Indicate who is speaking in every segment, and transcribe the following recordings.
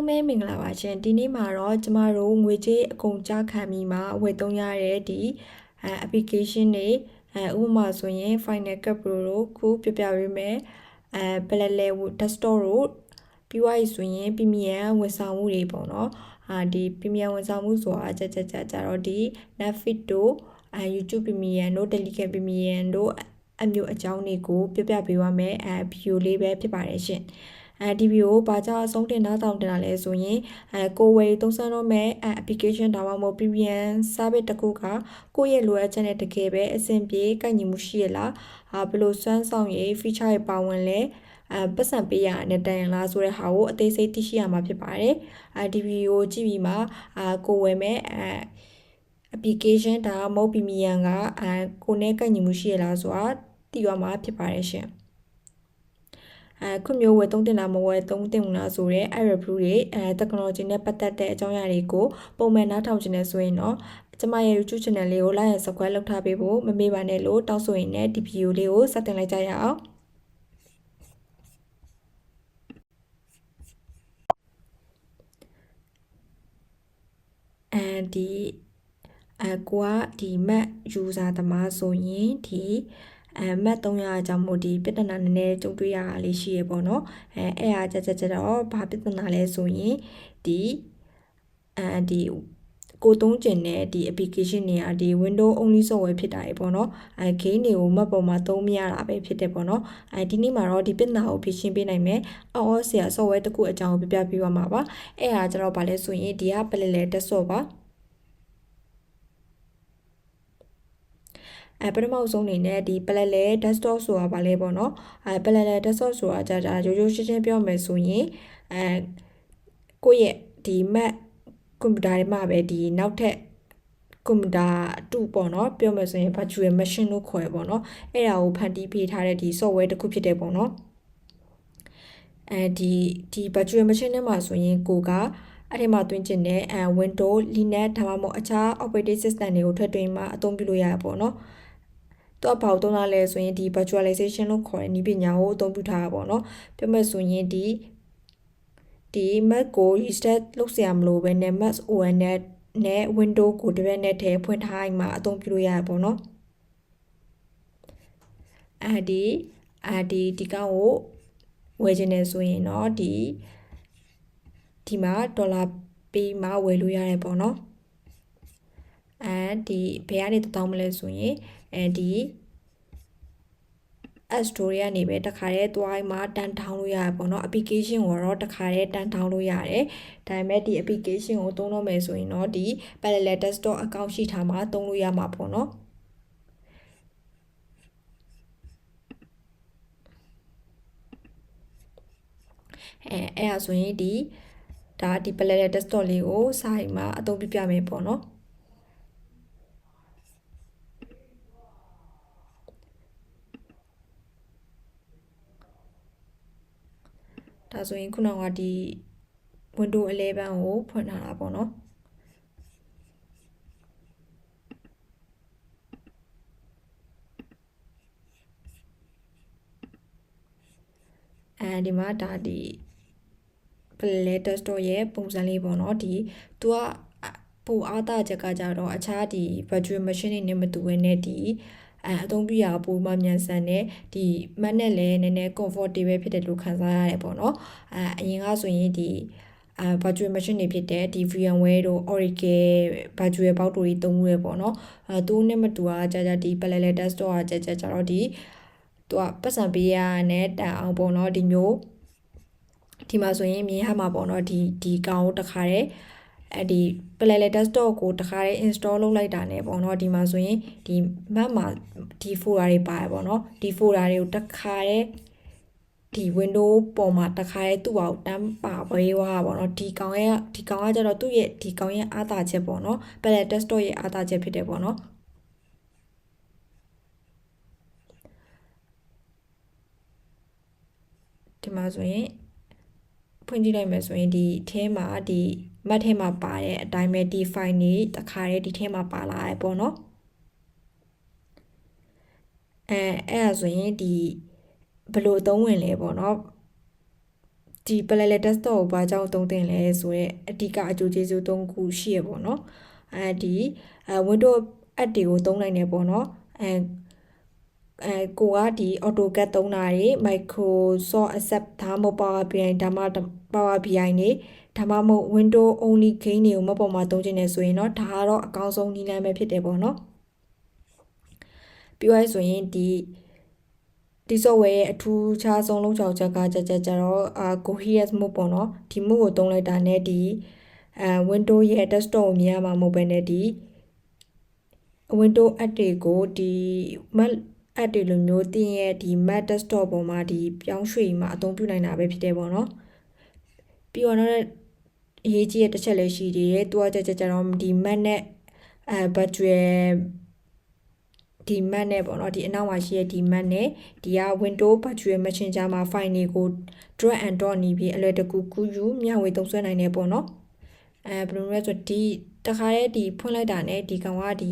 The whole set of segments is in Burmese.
Speaker 1: လုံးပဲမင်္ဂလာပါရှင်ဒီနေ့မှာတော့ကျမတို့ငွေကြေးအကုန်ကြခံပြီးမှဝယ်သုံးရတဲ့ဒီအဲ application တွေအဲဥပမာဆိုရင် Final Cut Pro တို့ခုပြပြပေးမယ်အဲ Parallel Desktop တို့ပြီးသွားပြီဆိုရင် Premium ဝန်ဆောင်မှုတွေပေါ့နော်အာဒီ Premium ဝန်ဆောင်မှုဆိုတာကြကြကြကြတော့ဒီ Netflix တို့အဲ YouTube Premium တို့ Telegram Premium တို့အမျိုးအကြောင်းတွေကိုပြပြပေးပါမယ်အဲ video လေးပဲဖြစ်ပါတယ်ရှင် အဲဒီဗီဒီယိုဘာကြောင့်အဆုံးတင်နားတောင်တင်တာလဲဆိုရင်အဲကိုဝယ်သုံးစွမ်းတော့မဲ့ application ဒါမှမဟုတ် premium service တခုကကိုယ့်ရဲ့လိုအပ်ချက်နဲ့တကယ်ပဲအဆင်ပြေကိုက်ညီမှုရှိရလားအာဘယ်လိုစွမ်းဆောင်ရည် feature တွေပါဝင်လဲအဲပတ်စံပေးရတဲ့တန်ရလားဆိုတဲ့ဟာကိုအသေးစိတ်သိရှိရမှာဖြစ်ပါတယ်အဲဒီဗီဒီယိုကြည့်ပြီးမှအာကိုဝယ်မဲ့အဲ application ဒါမှမဟုတ် premium ကအဲကိုနဲ့ကိုက်ညီမှုရှိရလားဆိုတာသိရမှာဖြစ်ပါတယ်ရှင် အဲခုမျိုးဝယ်သုံးတင်တာမဝယ်သုံးတင်ဘူးလားဆိုတော့အဲ့ review တွေအဲ technology နဲ့ပတ်သက်တဲ့အကြောင်းအရာတွေကိုပုံမှန်နားထောင်ခြင်းနဲ့ဆိုရင်တော့ကျမရဲ့ YouTube channel လေးကို like and subscribe လုပ်ထားပေးဖို့မမေ့ပါနဲ့လို့တောင်းဆိုရင်းနဲ့ဒီ video လေးကိုစတင်လိုက်ကြရအောင်အဲဒီအကွာဒီ Mac user သမားဆိုရင်ဒီ အဲမတ်300အကြောင်းမို့ဒီပြဿနာနည်းနည်းကြုံတွေ့ရတာလေးရှိရပေါ့နော်အဲအဲ့အားကြကြကြတော့ဘာပြဿနာလဲဆိုရင်ဒီအဲဒီကိုသုံးကျင်တဲ့ဒီ application တွေကဒီ window only software ဖြစ်တာရေပေါ့နော်အဲ game တွေကို map ပေါ်မှာသုံးမရတာပဲဖြစ်တယ်ပေါ့နော်အဲဒီနေ့မှာတော့ဒီပြဿနာကိုဖြေရှင်းပေးနိုင်မယ်အော်အော်ဆရာ software တခုအကြောင်းကိုပြပြပေးပါမှာပါအဲ့အားကျတော့ဗာလဲဆိုရင်ဒီက parallel desktop ပါ အဲပထမဆုံးအနေနဲ့ဒီ parallel desktop ဆိုတာဗာလဲပေါ့နော်အဲ parallel desktop ဆိုတာကြာကြာရိုးရိုးရှင်းရှင်းပြောမယ်ဆိုရင်အဲကိုယ့်ရဲ့ဒီ Mac ကွန်ပျူတာတွေမှာပဲဒီနောက်ထပ်ကွန်ပျူတာတူပေါ့နော်ပြောမယ်ဆိုရင် virtual machine လို့ခေါ်ရပေါ့နော်အဲ့ဒါကိုဖန်တီးပေးထားတဲ့ဒီ software တစ်ခုဖြစ်တယ်ပေါ့နော်အဲဒီဒီ virtual machine ထဲမှာဆိုရင်ကိုကအဲ့ဒီမှာတွင်းကျင်တဲ့အဲ Windows Linux ဒါမှမဟုတ်အခြား operating system တွေကိုထွက်တွင်းမှာအသုံးပြုလို့ရရပေါ့နော် တော့ဘာလို့သုံးလာလဲဆိုရင်ဒီ virtualization လို့ခေါ်တဲ့နည်းပညာကိုအသုံးပြုထားတာပေါ့နော်ပြောမယ်ဆိုရင်ဒီဒီ Mac ကို restart လုပ်เสียမလို့ပဲနဲ့ Mac OS နဲ့နဲ့ Windows ကိုတစ်ပတ်နဲ့တည်းဖွင့်ထားရင်မှအသုံးပြုလို့ရတယ်ပေါ့နော်အဲဒီအဲဒီဒီကောင်ကိုဝယ်ခြင်းနဲ့ဆိုရင်တော့ဒီဒီမှာဒေါ်လာပေးမှဝယ်လို့ရတယ်ပေါ့နော်အဲဒီဘယ်ကနေတောင်းမလဲဆိုရင် အဲဒီ App Store ကနေပဲတခါတည်းသွားမှတန်ထောင်းလို့ရတယ်ပေါ့နော် application ကိုတော့တခါတည်းတန်ထောင်းလို့ရတယ်ဒါပေမဲ့ဒီ application ကိုသုံးလို့မယ်ဆိုရင်တော့ဒီ parallel desktop account ရှိထားမှသုံးလို့ရမှာပေါ့နော်အဲအဲ့ဒါဆိုရင်ဒီဒါဒီ parallel desktop လေးကိုစာရင်မှာအသုံးပြပြမယ်ပေါ့နော် ဒါဆိုရင်ခုနကဒီ Windows 11ကိုဖွင့်ထားတာပေါ့နော်အဲဒီမှာဒါဒီ Play Desktop ရဲ့ပုံစံလေးပေါ့နော်ဒီသူကပိုအားတာချက်ကကြတော့အခြားဒီ virtual machine တွေနဲ့မတူဘဲနဲ့ဒီ အဲအသုံးပြုရပိုမှမြန်ဆန်တဲ့ဒီမတ်နဲ့လည်းနည်းနည်း comfortable ဖြစ်တယ်လို့ခံစားရတယ်ပေါ့နော်အဲအရင်ကဆိုရင်ဒီအာ virtual machine တွေဖြစ်တဲ့ဒီ VMware တို့ Oracle virtual box တို့တွေသုံးမှုရပေါ့နော်အဲသူနဲ့မတူတာကြာကြာဒီ parallel desktop ကကြာကြာကြာတော့ဒီသူကပတ်စံပေးရတဲ့တန်အောင်ပေါ့နော်ဒီမျိုးဒီမှာဆိုရင်မြင်ရမှာပေါ့နော်ဒီဒီကောင်ကိုတခါတည်း အဲ့ဒီ Parallel Desktop ကိုတခါတည်း install လုပ်လိုက်တာ ਨੇ ပေါ့နော်ဒီမှာဆိုရင်ဒီ map မှာဒီ folder တွေပါတယ်ပေါ့နော်ဒီ folder တွေကိုတခါတည်းဒီ window ပေါ်မှာတခါတည်းသူ့အောင်တန်းပါပေးသွားပါတော့ဒီကောင်ရဲ့ဒီကောင်ကကျတော့သူ့ရဲ့ဒီကောင်ရဲ့အားသာချက်ပေါ့နော် Parallel Desktop ရဲ့အားသာချက်ဖြစ်တယ်ပေါ့နော်ဒီမှာဆိုရင်ဖွင့်ကြည့်လိုက်မယ်ဆိုရင်ဒီအဲမှာဒီ မတ်ထဲမှာပါတဲ့အတိုင်းပဲဒီ file နေတခါတည်းဒီထဲမှာပါလာရပေါ့နော်အဲအဲ့ဒါဆိုရင်ဒီဘယ်လိုအသုံးဝင်လဲပေါ့နော်ဒီဒီ parallel desktop ကိုဘာကြောင့်သုံးသင့်လဲဆိုတော့အဓိကအကျိုးကျေးဇူး၃ခုရှိရပေါ့နော်အဲဒီအဲ Windows app တွေကိုသုံးနိုင်တယ်ပေါ့နော်အဲအဲကိုကဒီ AutoCAD သုံးတာတွေ Microsoft Access ဒါမှမဟုတ် Power BI ဒါမှ Power BI နေ ဒါမှမဟုတ် Windows only game တွေကိုမပေါ်မှာသုံးချင်နေဆိုရင်တော့ဒါကတော့အကောင်းဆုံးနည်းလမ်းပဲဖြစ်တယ်ပေါ့နော်ပြောရဆိုရင်ဒီဒီ software ရဲ့အထူးခြားဆုံးလုံခြုံချက်ကကြကြကြတော့အာ coherence mode ပေါ့နော်ဒီ mode ကိုသုံးလိုက်တာနဲ့ဒီအဲ Windows ရဲ့ desktop ကိုမြင်ရမှာမဟုတ်ဘဲနဲ့ဒီ Windows app တွေကိုဒီ Mac app တွေလိုမျိုးတင်ရဲ့ဒီ Mac desktop ပေါ်မှာဒီပြောင်းရွှေ့မှာအသုံးပြုနိုင်တာပဲဖြစ်တယ်ပေါ့နော်ပြီးတော့နောက် အရေးကြီးတဲ့တစ်ချက်လည်းရှိသေးတယ်။သူကကြကြကြတော့ဒီ Mac နဲ့အဲ virtual ဒီ Mac နဲ့ပေါ့နော်ဒီအနောက်မှာရှိတဲ့ဒီ Mac နဲ့ဒီက Windows Virtual Machine ကြားမှာ file တွေကို drag and drop နေပြီးအလွယ်တကူကူးယူမျှဝေသုံးစွဲနိုင်တယ်ပေါ့နော်အဲဘယ်လိုလဲဆိုဒီတခါတည်းဒီဖွင့်လိုက်တာနဲ့ဒီကောင်ကဒီ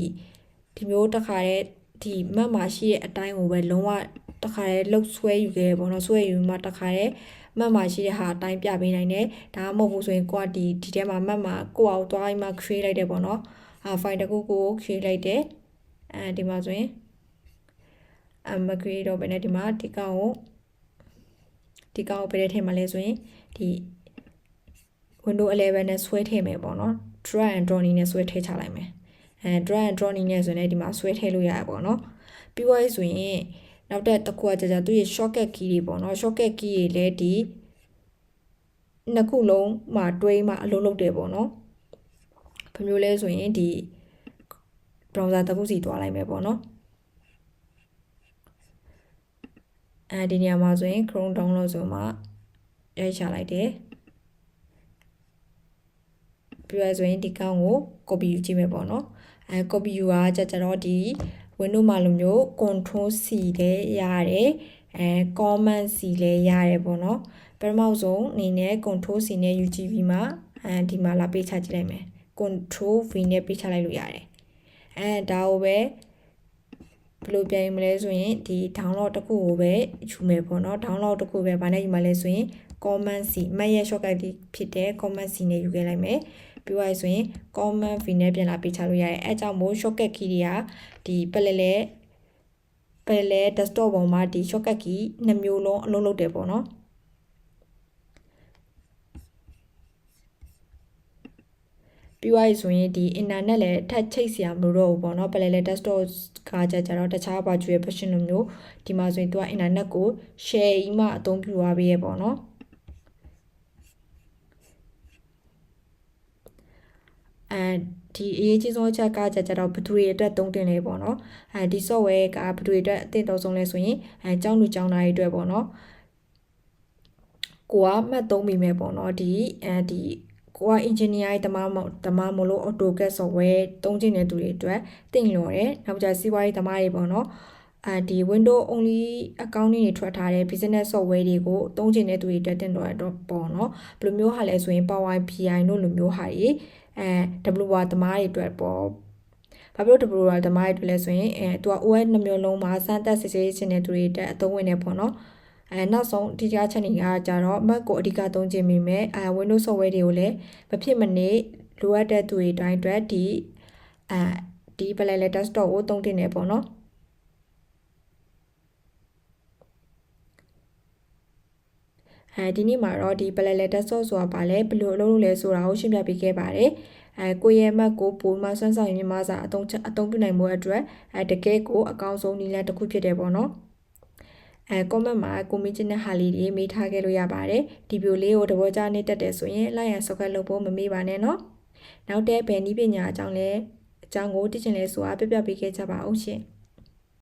Speaker 1: ဒီမျိုးတခါတည်းဒီ Mac မှာရှိတဲ့အတိုင်းကိုပဲလုံးဝတခါတည်းလှုပ်ဆွဲယူခဲ့ပေါ့နော်ဆွဲယူမှတခါတည်း မတ်မှာရှိတဲ့ဟာအတိုင်းပြပေးနိုင်တယ်ဒါမှမဟုတ်ဘူးဆိုရင်ကိုကဒီဒီထဲမှာမတ်မှာကိုအောင်သွားပြီးမှ create လိုက်တယ်ပေါ့နော်အာ file တခုကို create လိုက်တယ်အဲဒီမှာဆိုရင်အမ create တော့ဘယ်နဲ့ဒီမှာဒီကောင်ကိုဒီကောင်ကိုဘယ်ထဲထည့်မှာလဲဆိုရင်ဒီ Windows 11နဲ့ဆွဲထည့်မယ်ပေါ့နော် drag and drop နည်းနဲ့ဆွဲထည့်ချလိုက်မယ်အဲ drag and drop နည်းနဲ့ဆိုရင်ဒီမှာဆွဲထည့်လို့ရရပေါ့နော်ပြီးသွားပြီဆိုရင် နောက်တစ်တစ်ခုကကြာကြာသူ့ရဲ့ shortcut key တွေပေါ့နော် shortcut key တွေလည်းဒီနှစ်ခုလုံးမှာတွဲမှာအလုံးလုံးတယ်ပေါ့နော်ဘယ်မျိုးလဲဆိုရင်ဒီ browser တစ်ခုစီတွားလိုက်မယ်ပေါ့နော်အဲဒီနေရာမှာဆိုရင် Chrome download ဆိုမှရိုက်ချလိုက်တယ်ပြီးရဆိုရင်ဒီကောင်းကို copy ယူကြည့်မယ်ပေါ့နော်အဲ copy ယူတာကြကြတော့ဒီ Windows မှာလိုမျိုး control C လည်းရတယ်အဲ command C လည်းရတယ်ပေါ့နော်ပထမဆုံးအနေနဲ့ control C နဲ့ UGV မှာအဲဒီမှာလာပေးချကြည့်လိုက်မယ် control V နဲ့ပေးချလိုက်လို့ရတယ်အဲဒါကိုပဲဘယ်လိုပြန်ယူမလဲဆိုရင်ဒီ download တစ်ခုကိုပဲယူမယ်ပေါ့နော် download တစ်ခုပဲဗာနဲ့ယူမလဲဆိုရင် command C မတ်ရဲ့ shortcut ဖြစ်တဲ့ command C နဲ့ယူခဲ့လိုက်မယ် ပြီးသွားဆိုရင် command v နဲ့ပြန်လာပေးချလို့ရတယ်အဲကြောင့်မို့ shortcut key တွေကဒီပလဲလဲပလဲလဲ desktop ပေါ်မှာဒီ shortcut key နှစ်မျိုးလုံးအလုပ်လုပ်တယ်ပေါ့နော်ပြီးသွားပြီဆိုရင်ဒီ internet လည်းထပ်ချိတ်စရာမလိုတော့ဘူးပေါ့နော်ပလဲလဲ desktop ကကြကြတော့တခြား virtual version လိုမျိုးဒီမှာဆိုရင်သူက internet ကို share ကြီးမှအသုံးပြုရပေးရပေါ့နော် အဲဒီအရေးကြီးဆုံးအချက်ကကြကြတော့ဘသူတွေအတွက်သုံးတင်လေပေါ့နော်အဲဒီ software ကဘသူတွေအတွက်အသင့်တော်ဆုံးလဲဆိုရင်အဲကျောင်းလူကျောင်းသားတွေအတွက်ပေါ့နော်ကိုကမှတ်သုံးမိမယ်ပေါ့နော်ဒီအဲဒီကိုက engineer တမမတမမလို့ AutoCAD software သုံးချင်တဲ့သူတွေအတွက်တင့်လျော်တယ်နောက်ကြစီးပွားရေးတမတွေပေါ့နော် အဲဒီ window only account တွေထွက်ထားတဲ့ business software တွေကိုသုံးချင်တဲ့သူတွေတက်တင်တော့တော့ပေါ့နော်ဘယ်လိုမျိုးဟာလဲဆိုရင် Power BI တို့လိုမျိုးဟာတွေအဲ WR သမားတွေအတွက်ပေါ့ဘာဖြစ်လို့ WR သမားတွေအတွက်လဲဆိုရင်အဲသူက OS နှမျိုးလုံးမှာစမ်းသပ်စစ်ဆေးခြင်းတဲ့သူတွေအတွက်အသုံးဝင်နေပေါ့နော်အဲနောက်ဆုံးဒီကြားချက်တွေကကြတော့ Mac ကိုအဓိကသုံးခြင်းမိမယ်အဲ Windows software တွေကိုလည်းမဖြစ်မနေလိုအပ်တဲ့သူတွေတိုင်းအတွက်ဒီအဲဒီ Parallel Desktop ကိုသုံးတင်နေပေါ့နော် အဲဒီနေ့မှာတော့ဒီ parallel desktop ဆိုတာဘာလဲဘယ်လိုအလုပ်လုပ်လဲဆိုတာကိုရှင်းပြပေးခဲ့ပါတယ်အဲကိုရဲ့မတ်ကိုပုံမှန်ဆွမ်းဆောင်ရင်းမှာစာအသုံးအသုံးပြုနိုင်မှုအတွက်အဲတကယ်ကိုအကောင်းဆုံးနည်းလမ်းတစ်ခုဖြစ်တယ်ပေါ့နော်အဲ comment မှာကိုမင်းချင်းတဲ့ဟာလေးတွေမေးထားခဲ့လို့ရပါတယ်ဒီဗီဒီယိုလေးကိုတဘောကြားနေတက်တယ်ဆိုရင် like and subscribe လုပ်ဖို့မမေ့ပါနဲ့နော်နောက်တဲ့ဘယ်နည်းပညာအကြောင်းလဲအကြောင်းကိုသိချင်လဲဆိုတာပြပြပေးခဲ့ကြပါအောင်ရှင်